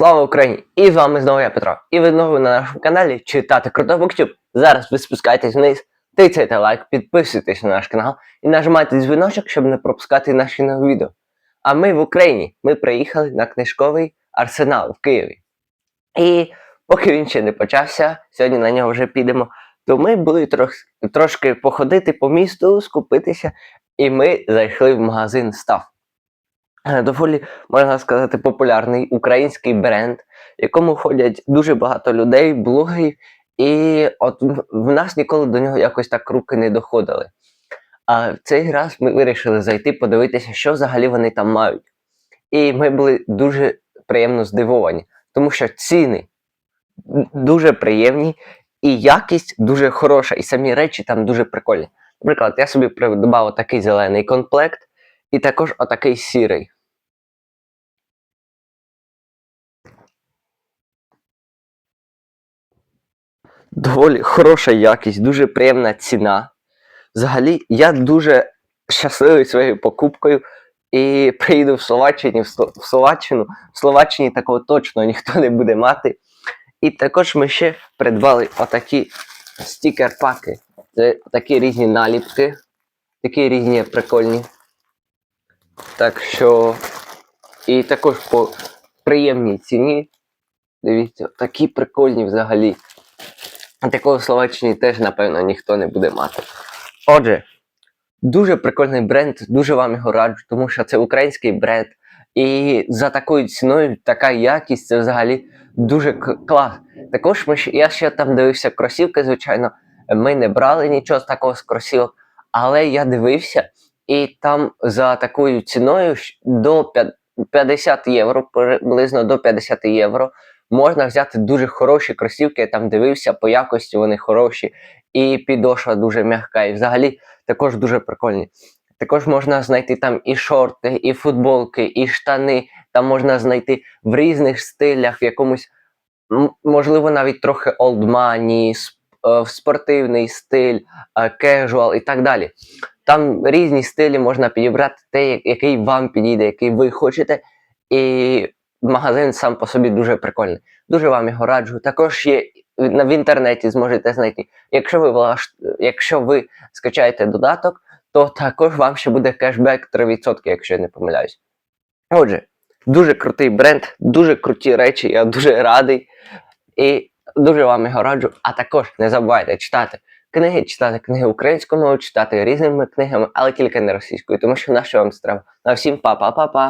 Слава Україні! І з вами знову я Петро. І ви знову на нашому каналі читати круто Буктюб. Зараз ви спускаєтесь вниз, тицяйте лайк, підписуйтесь на наш канал і нажимайте дзвіночок, щоб не пропускати наші нові відео. А ми в Україні. Ми приїхали на книжковий арсенал в Києві. І поки він ще не почався, сьогодні на нього вже підемо, то ми були трох, трошки походити по місту, скупитися, і ми зайшли в магазин Став. Е, Доволі, можна сказати, популярний український бренд, в якому ходять дуже багато людей, блогерів, і от в- нас ніколи до нього якось так руки не доходили. А в цей раз ми вирішили зайти, подивитися, що взагалі вони там мають. І ми були дуже приємно здивовані, тому що ціни дуже приємні, і якість дуже хороша, і самі речі там дуже прикольні. Наприклад, я собі придбав отакий зелений комплект, і також отакий сірий. Доволі хороша якість, дуже приємна ціна. Взагалі, я дуже щасливий своєю покупкою і приїду в Словаччині, в, Словаччину. В Словаччині такого точно ніхто не буде мати. І також ми ще придбали отакі стікер-паки. Це такі різні наліпки, такі різні прикольні. Так що, і також по приємній ціні. Дивіться, такі прикольні взагалі. Такого Словаччині теж, напевно, ніхто не буде мати. Отже, дуже прикольний бренд, дуже вам його раджу, тому що це український бренд. І за такою ціною така якість це взагалі дуже клас. Також ми я ще там дивився кросівки, звичайно. Ми не брали нічого з такого з кросівок, але я дивився, і там за такою ціною до 50 євро, приблизно до 50 євро, можна взяти дуже хороші кросівки. Я там дивився, по якості вони хороші, і підошва дуже м'яка, і взагалі також дуже прикольні. Також можна знайти там і шорти, і футболки, і штани. Там можна знайти в різних стилях, в якомусь, можливо, навіть трохи олдмані, спортивний стиль, кежуал і так далі. Там різні стилі можна підібрати те, який вам підійде, який ви хочете. І магазин сам по собі дуже прикольний. Дуже вам його раджу. Також є в інтернеті зможете знайти. Якщо ви влаш... якщо ви скачаєте додаток, то також вам ще буде кешбек 3%, якщо я не помиляюсь. Отже, дуже крутий бренд, дуже круті речі, я дуже радий. І дуже вам його раджу. А також не забувайте читати книги, читати книги українською мовою, читати різними книгами, але тільки не російською, тому що на що вам треба. На всім па-па-па-па.